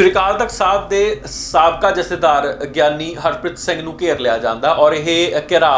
ਸ੍ਰੀ ਅਕਾਲ ਤਖਤ ਸਾਹਿਬ ਦੇ ਸਾਬਕਾ ਜਥੇਦਾਰ ਗਿਆਨੀ ਹਰਪ੍ਰੀਤ ਸਿੰਘ ਨੂੰ ਘੇਰ ਲਿਆ ਜਾਂਦਾ ਔਰ ਇਹ ਘਿਰਾ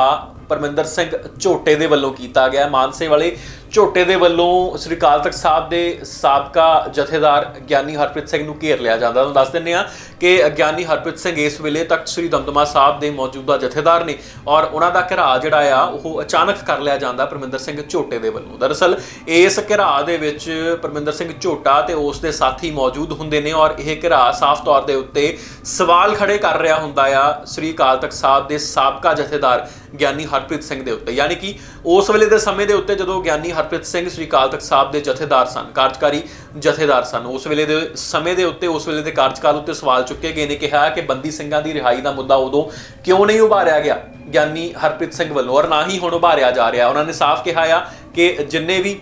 ਪਰਮਿੰਦਰ ਸਿੰਘ ਝੋਟੇ ਦੇ ਵੱਲੋਂ ਕੀਤਾ ਗਿਆ। ਮਾਨਸੇ ਵਾਲੇ ਝੋਟੇ ਦੇ ਵੱਲੋਂ ਸ੍ਰੀ ਅਕਾਲ ਤਖਤ ਸਾਹਿਬ ਦੇ ਸਾਬਕਾ ਜਥੇਦਾਰ ਗਿਆਨੀ ਹਰਪ੍ਰੀਤ ਸਿੰਘ ਨੂੰ ਘੇਰ ਲਿਆ ਜਾਂਦਾ। ਤੁਹਾਨੂੰ ਦੱਸ ਦਿੰਦੇ ਆ ਕਿ ਗਿਆਨੀ ਹਰਪ੍ਰੀਤ ਸਿੰਘ ਇਸ ਵੇਲੇ ਤੱਕ ਸ੍ਰੀ ਦਮਦਮਾ ਸਾਹਿਬ ਦੇ ਮੌਜੂਦਾ ਜਥੇਦਾਰ ਨੇ ਔਰ ਉਹਨਾਂ ਦਾ ਘਿਰਾ ਜਿਹੜਾ ਆ, ਉਹ ਅਚਾਨਕ ਕਰ ਲਿਆ ਜਾਂਦਾ ਪਰਮਿੰਦਰ ਸਿੰਘ ਝੋਟੇ ਦੇ ਵੱਲੋਂ। ਦਰਅਸਲ ਇਸ ਘਿਰਾ ਦੇ ਵਿੱਚ ਪਰਮਿੰਦਰ ਸਿੰਘ ਝੋਟਾ ਤੇ ਉਸ ਦੇ ਸਾਥੀ ਮੌਜੂਦ ਹੁੰਦੇ ਨੇ ਔਰ ਇਹ ਘਿਰਾ ਸਾਫ਼ ਤੌਰ ਦੇ ਉੱਤੇ ਸਵਾਲ ਖੜੇ ਕਰ ਰਿਹਾ ਹੁੰਦਾ ਆ ਸ੍ਰੀ ਅਕਾਲ ਤਖਤ ਸਾਹਿਬ ਦੇ ਸਾਬਕਾ ਜਥੇਦਾਰ ਗਿਆਨੀ ਹਰਪ੍ਰੀਤ ਸਿੰਘ ਦੇ ਉੱਤੇ। ਯਾਨੀ ਕਿ ਉਸ ਵੇਲੇ ਦੇ ਸਮੇਂ ਦੇ ਉੱਤੇ ਜਦੋਂ ਗਿਆਨੀ ਹਰਪ੍ਰੀਤ ਸਿੰਘ ਸ੍ਰੀ ਅਕਾਲ ਤਖਤ ਸਾਹਿਬ ਦੇ ਜਥੇਦਾਰ ਸਨ, ਕਾਰਜਕਾਰੀ ਜਥੇਦਾਰ ਸਨ। ਉਸ ਵੇਲੇ ਦੇ ਸਮੇਂ ਦੇ ਉੱਤੇ, ਉਸ ਵੇਲੇ ਦੇ ਕਾਰਜਕਾਲ ਉੱਤੇ ਸਵਾਲ ਚੁੱਕੇ ਗਏ ਨੇ, ਕਿਹਾ ਕਿ ਬੰਦੀ ਸਿੰਘਾਂ ਦੀ ਰਿਹਾਈ ਦਾ ਮੁੱਦਾ ਉਦੋਂ ਕਿਉਂ ਨਹੀਂ ਉਭਾਰਿਆ ਗਿਆ? ਗਿਆਨੀ ਹਰਪ੍ਰੀਤ ਸਿੰਘ ਵੱਲੋਂ, ਔਰ ਨਾ ਹੀ ਹੁਣ ਉਭਾਰਿਆ ਜਾ ਰਿਹਾ। ਉਹਨਾਂ ਨੇ ਸਾਫ਼ ਕਿਹਾ ਆ ਕਿ ਜਿੰਨੇ ਵੀ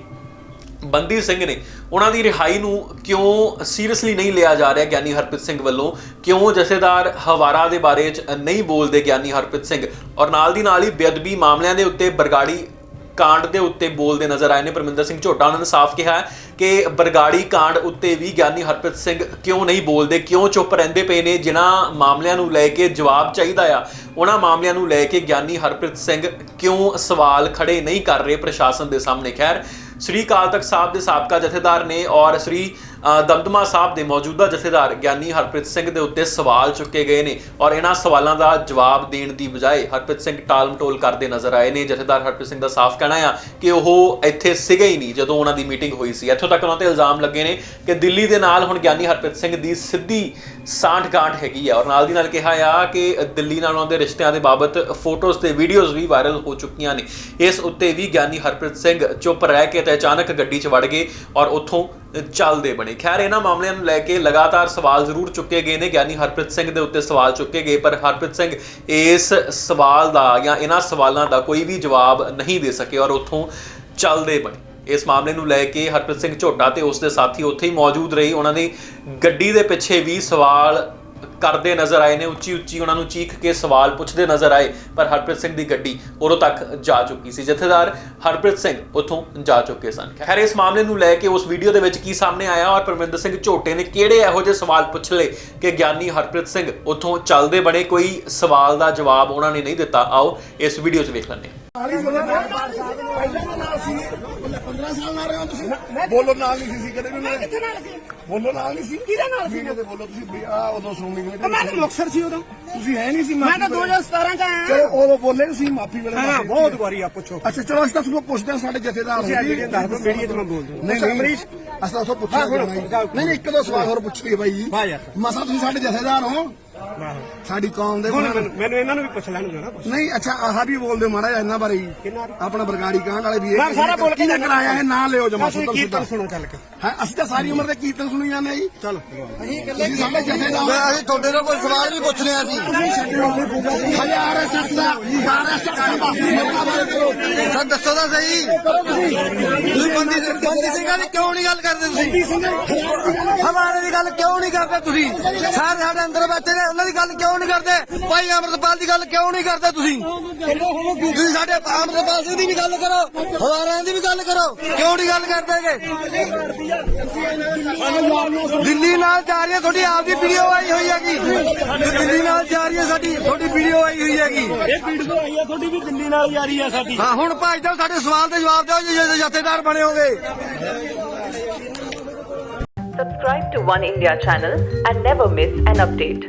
ਬੰਦੀ ਸਿੰਘ ਨੇ, ਉਹਨਾਂ ਦੀ ਰਿਹਾਈ ਨੂੰ ਕਿਉਂ ਸੀਰੀਅਸਲੀ ਨਹੀਂ ਲਿਆ ਜਾ ਰਿਹਾ ਗਿਆਨੀ ਹਰਪ੍ਰੀਤ ਸਿੰਘ ਵੱਲੋਂ? ਕਿਉਂ ਜਥੇਦਾਰ ਹਵਾਰਾ ਦੇ ਬਾਰੇ ਚ ਨਹੀਂ ਬੋਲਦੇ ਗਿਆਨੀ ਹਰਪ੍ਰੀਤ ਸਿੰਘ? ਔਰ ਨਾਲ ਦੀ ਨਾਲ ਹੀ ਬੇਅਦਬੀ ਮਾਮਲਿਆਂ ਦੇ ਉੱਤੇ ਬਰਗਾੜੀ ਕਾਂਡ ਦੇ ਉੱਤੇ ਬੋਲਦੇ ਨਜ਼ਰ ਆਏ ਨੇ। ਪਰਮਿੰਦਰ ਸਿੰਘ ਝੋਟਾ ਉਹਨਾਂ ਨੇ ਸਾਫ਼ ਕਿਹਾ ਕਿ ਬਰਗਾੜੀ ਕਾਂਡ ਉੱਤੇ ਵੀ ਗਿਆਨੀ ਹਰਪ੍ਰੀਤ ਸਿੰਘ ਕਿਉਂ ਨਹੀਂ ਬੋਲਦੇ, ਕਿਉਂ ਚੁੱਪ ਰਹਿੰਦੇ ਪਏ ਨੇ? ਜਿਨ੍ਹਾਂ ਮਾਮਲਿਆਂ ਨੂੰ ਲੈ ਕੇ ਜਵਾਬ ਚਾਹੀਦਾ ਆ, ਉਹਨਾਂ ਮਾਮਲਿਆਂ ਨੂੰ ਲੈ ਕੇ ਗਿਆਨੀ ਹਰਪ੍ਰੀਤ ਸਿੰਘ ਕਿਉਂ ਸਵਾਲ ਖੜੇ ਨਹੀਂ ਕਰ ਰਹੇ ਪ੍ਰਸ਼ਾਸਨ ਦੇ ਸਾਹਮਣੇ? ਖੈਰ, ਸ੍ਰੀ ਅਕਾਲ ਤਖਤ ਸਾਹਿਬ ਦੇ ਸਾਬਕਾ ਜਥੇਦਾਰ ਨੇ ਔਰ ਸ੍ਰੀ ਦਮਦਮਾ ਸਾਹਿਬ ਦੇ ਮੌਜੂਦਾ ਜਥੇਦਾਰ ਗਿਆਨੀ ਹਰਪ੍ਰੀਤ ਸਿੰਘ ਦੇ ਉੱਤੇ ਸਵਾਲ ਚੁੱਕੇ ਗਏ ਨੇ ਔਰ ਇਹਨਾਂ ਸਵਾਲਾਂ ਦਾ ਜਵਾਬ ਦੇਣ ਦੀ ਬਜਾਏ ਹਰਪ੍ਰੀਤ ਸਿੰਘ ਟਾਲਮਟੋਲ ਕਰਦੇ ਨਜ਼ਰ ਆਏ ਨੇ। ਜਥੇਦਾਰ ਹਰਪ੍ਰੀਤ ਸਿੰਘ ਦਾ ਸਾਫ਼ ਕਹਿਣਾ ਆ ਕਿ ਉਹ ਇੱਥੇ ਸੀਗੇ ਹੀ ਨਹੀਂ ਜਦੋਂ ਉਹਨਾਂ ਦੀ ਮੀਟਿੰਗ ਹੋਈ ਸੀ। ਇੱਥੋਂ ਤੱਕ ਉਹਨਾਂ ਤੇ ਇਲਜ਼ਾਮ ਲੱਗੇ ਨੇ ਕਿ ਦਿੱਲੀ ਦੇ ਨਾਲ ਹੁਣ ਗਿਆਨੀ ਹਰਪ੍ਰੀਤ ਸਿੰਘ ਦੀ ਸਿੱਧੀ ਸਾਂਠ-ਗਾਂਠ ਹੈਗੀ ਆ ਔਰ ਨਾਲ ਦੀ ਨਾਲ ਕਿਹਾ ਆ ਕਿ ਦਿੱਲੀ ਨਾਲ ਉਹਨਾਂ ਦੇ ਰਿਸ਼ਤਿਆਂ ਦੇ ਬਾਬਤ ਫੋਟੋਜ਼ ਤੇ ਵੀਡੀਓਜ਼ ਵੀ ਵਾਇਰਲ ਹੋ ਚੁੱਕੀਆਂ ਨੇ। ਇਸ ਉੱਤੇ ਵੀ ਗਿਆਨੀ ਹਰਪ੍ਰੀਤ ਸਿੰਘ ਚੁੱਪ ਰਹਿ ਕੇ ਤੇ ਅਚਾਨਕ ਗੱਡੀ 'ਚ ਵੜ ਗਏ ਔਰ ਉੱਥੋਂ ਚੱਲਦੇ ਬਣੇ। ਖੈਰ, ਇਹਨਾਂ ਮਾਮਲਿਆਂ ਨੂੰ ਲੈ ਕੇ ਲਗਾਤਾਰ ਸਵਾਲ ਜ਼ਰੂਰ ਚੁੱਕੇ ਗਏ ਨੇ, ਗਿਆਨੀ ਹਰਪ੍ਰੀਤ ਸਿੰਘ ਦੇ ਉੱਤੇ ਸਵਾਲ ਚੁੱਕੇ ਗਏ, ਪਰ ਹਰਪ੍ਰੀਤ ਸਿੰਘ ਇਸ ਸਵਾਲ ਦਾ ਜਾਂ ਇਹਨਾਂ ਸਵਾਲਾਂ ਦਾ ਕੋਈ ਵੀ ਜਵਾਬ ਨਹੀਂ ਦੇ ਸਕੇ ਔਰ ਉੱਥੋਂ ਚੱਲਦੇ ਬਣੇ। ਇਸ ਮਾਮਲੇ ਨੂੰ ਲੈ ਕੇ ਹਰਪ੍ਰੀਤ ਸਿੰਘ ਝੋਟਾ ਤੇ ਉਸ ਦੇ ਸਾਥੀ ਉੱਥੇ ਹੀ ਮੌਜੂਦ ਰਹੇ। ਉਹਨਾਂ ਦੀ ਗੱਡੀ ਦੇ ਪਿੱਛੇ ਵੀ ਸਵਾਲ ਕਰਦੇ ਨਜ਼ਰ ਆਏ ਨੇ ਉੱਚੀ ਉੱਚੀ ਉਹਨਾਂ ਨੂੰ ਚੀਖ ਕੇ ਸਵਾਲ ਪੁੱਛਦੇ ਨਜ਼ਰ ਆਏ ਪਰ ਹਰਪ੍ਰੀਤ ਸਿੰਘ ਦੀ ਗੱਡੀ ਉਦੋਂ ਤੱਕ ਜਾ ਚੁੱਕੀ ਸੀ। ਜਥੇਦਾਰ ਹਰਪ੍ਰੀਤ ਸਿੰਘ ਉੱਥੋਂ ਜਾ ਚੁੱਕੇ ਸਨ। ਖੈਰ ਇਸ ਮਾਮਲੇ ਨੂੰ ਲੈ ਕੇ ਉਸ ਵੀਡੀਓ ਦੇ ਵਿੱਚ ਕੀ ਸਾਹਮਣੇ ਆਇਆ ਔਰ ਪਰਮਿੰਦਰ ਸਿੰਘ ਝੋਟੇ ਨੇ ਕਿਹੜੇ ਇਹੋ ਜਿਹੇ ਸਵਾਲ ਪੁੱਛ ਲਏ ਕਿ ਗਿਆਨੀ ਹਰਪ੍ਰੀਤ ਸਿੰਘ ਉੱਥੋਂ ਚੱਲਦੇ ਬਣੇ ਕੋਈ ਸਵਾਲ ਦਾ ਜਵਾਬ ਉਹਨਾਂ ਨੇ ਨਹੀਂ ਦਿੱਤਾ। ਆਓ ਇਸ ਵੀਡੀਓ 'ਚ ਵੇਖ ਲੈਂਦੇ ਹਾਂ। ਬੋਲੋ ਪਹਿਲਾਂ ਨਾਲ ਸੀ। 15 ਸਾਲ ਨਾਲ ਰਹੇ ਹੋ ਤੁਸੀਂ। ਬੋਲੋ ਨਾਲ ਨਹੀਂ ਸੀ ਕਦੇ ਵੀ ਮੈਂ ਕਿੱਥੇ ਨਾਲ ਸੀ? ਬੋਲੋ ਨਾਲ ਨਹੀਂ ਸੀ ਕਿਹਦੇ ਨਾਲ ਸੀ? ਵੀਡੀਓ ਤੇ ਬੋਲੋ ਤੁਸੀਂ ਆ ਉਦੋਂ ਸੁਣਨੀ ਤਾਂ ਮੈਂ ਤਾਂ ਮੁਕਤਸਰ ਸੀ ਉਦੋਂ ਤੁਸੀਂ ਹੈ ਨਹੀਂ ਸੀ ਮੈਂ ਤਾਂ ਮਾਫ਼ੀ 2017 ਚ ਆਇਆ ਚਲੋ ਉਦੋਂ ਬੋਲੇ ਨਹੀਂ ਸੀ ਮਾਫੀ ਵੇਲੇ ਹਾਂ ਬਹੁਤ। ਵਾਰੀ ਆ ਪੁੱਛੋ ਅੱਛਾ ਚਲੋ ਅਸੀਂ ਤਾਂ ਤੁਹਾਨੂੰ ਪੁੱਛਦੇ ਹਾਂ ਸਾਡੇ ਜਥੇਦਾਰ ਆ ਜਿਹੜੀਆਂ ਦੱਸ ਦਿਓ, ਕਿਹੜੀਆਂ ਚ ਮੈਂ ਬੋਲ ਦਿਆਂ। ਨਹੀਂ ਨਹੀਂ ਅਮਰੀਸ਼? ਅਸੀਂ ਤਾਂ ਹਾਂ, ਹੁਣ ਨਹੀਂ। ਨਹੀਂ ਇੱਕ ਦੋ ਸਵਾਲ ਹੋਰ ਪੁੱਛੀਏ ਬਾਈ ਜੀ ਵਾਹ ਯਾਰ। ਮਸਾ ਤੁਸੀਂ ਸਾਡੇ ਜਥੇਦਾਰ ਹੋ ਸਾਡੀ ਕੌਮ ਦੇ ਹੁਣ ਮੈਨੂੰ ਮੈਨੂੰ ਇਹਨਾਂ ਨੂੰ ਵੀ ਪੁੱਛ ਲੈਣ ਦਿਓ ਨਾ ਕੁਛ। ਨਹੀਂ ਅੱਛਾ ਆਹ ਵੀ ਬੋਲਦੇ ਮਾੜਾ ਜਿਹਾ ਇਹਨਾਂ ਬਾਰੇ ਹੀ? ਆਪਣਾ ਬਰਗਾੜੀ ਕਾਂਡ ਵਾਲੇ ਵੀ ਮੈਂ ਸਾਰਾ ਬੋਲ ਕੇ ਕਿਹਨੇ ਕਰਾਇਆ ਇਹ ਨਾਂ ਲਿਓ ਜਮਾ ਤੁਸੀਂ ਕੀਰਤਨ ਸੁਣੋ ਚੱਲ ਕੇ। ਹਾਂ ਅਸੀਂ ਤਾਂ ਸਾਰੀ ਉਮਰ ਦੇ ਕੀਰਤਨ ਸੁਣੀ ਜਾਂਦੇ ਆ ਜੀ। ਚਲੋ। ਅਸੀਂ ਸਾਡੇ ਜਥੇਦਾਰ ਅਸੀਂ ਤੁਹਾਡੇ ਨਾਲ ਕੋਈ ਸਵਾਲ ਨਹੀਂ ਪੁੱਛ ਰਿਹਾ ਸੀ ਹਲੇ ਆਰਐਸਐਸ ਦਾ ਆਰਐਸਐਸ ਦਾ ਮੌਕਾ ਬਾਰੇ ਕਰੋ। ਸਰ ਦੱਸੋ ਤਾਂ ਸਹੀ। ਤੁਸੀਂ ਬੰਦੀ ਸਿੰਘ ਬੰਦੀ ਸਿੰਘਾਂ ਦੀ ਕਿਉਂ ਨਹੀਂ ਗੱਲ ਕਰਦੇ ਤੁਸੀਂ? ਹਮਾਰੇ ਦੀ ਗੱਲ ਕਿਉਂ ਨਹੀਂ ਕਰਦੇ ਤੁਸੀਂ? ਸਾਰੇ ਸਾਡੇ ਅੰਦਰ ਬੈਠੇ ਨੇ। ਉਹਨਾਂ ਦੀ ਗੱਲ ਕਿਉਂ ਨਹੀਂ ਕਰਦੇ? ਭਾਈ ਅਮਰਤਪਾਲ ਦੀ ਗੱਲ ਕਿਉਂ ਨਹੀਂ ਕਰਦੇ ਤੁਸੀਂ? ਤੁਸੀਂ ਸਾਡੇ ਅਮਰਤਪਾਲ ਸਿੰਘ ਦੀ ਵੀ ਗੱਲ ਕਰੋ ਹਵਾਰਿਆਂ ਦੀ ਵੀ ਗੱਲ ਕਰੋ ਕਿਉਂ ਨਹੀਂ ਗੱਲ ਕਰਦੇਗੇ ਦਿੱਲੀ ਨਾਲ ਜਾ ਰਹੀ ਹੈ ਤੁਹਾਡੀ ਆਪਦੀ ਵੀਡੀਓ ਆਈ ਹੋਈ ਹੈਗੀ। ਦਿੱਲੀ ਨਾਲ ਜਾ ਰਹੀ ਹੈ ਸਾਡੀ ਤੁਹਾਡੀ ਵੀਡੀਓ ਆਈ ਹੋਈ ਹੈਗੀ। ਇਹ ਵੀਡੀਓ ਆਈ ਆ ਤੁਹਾਡੀ ਵੀ ਦਿੱਲੀ ਨਾਲ ਜਾ ਰਹੀ ਆ ਸਾਡੀ। ਹਾਂ ਹੁਣ ਭਾਈ ਸਾਹਿਬ ਸਾਡੇ ਸਵਾਲ ਦੇ ਜਵਾਬ ਦਿਓ ਜੇ ਜੇ ਜਥੇਦਾਰ ਬਣੇ ਹੋਗੇ। Subscribe to One India channel and never miss an update.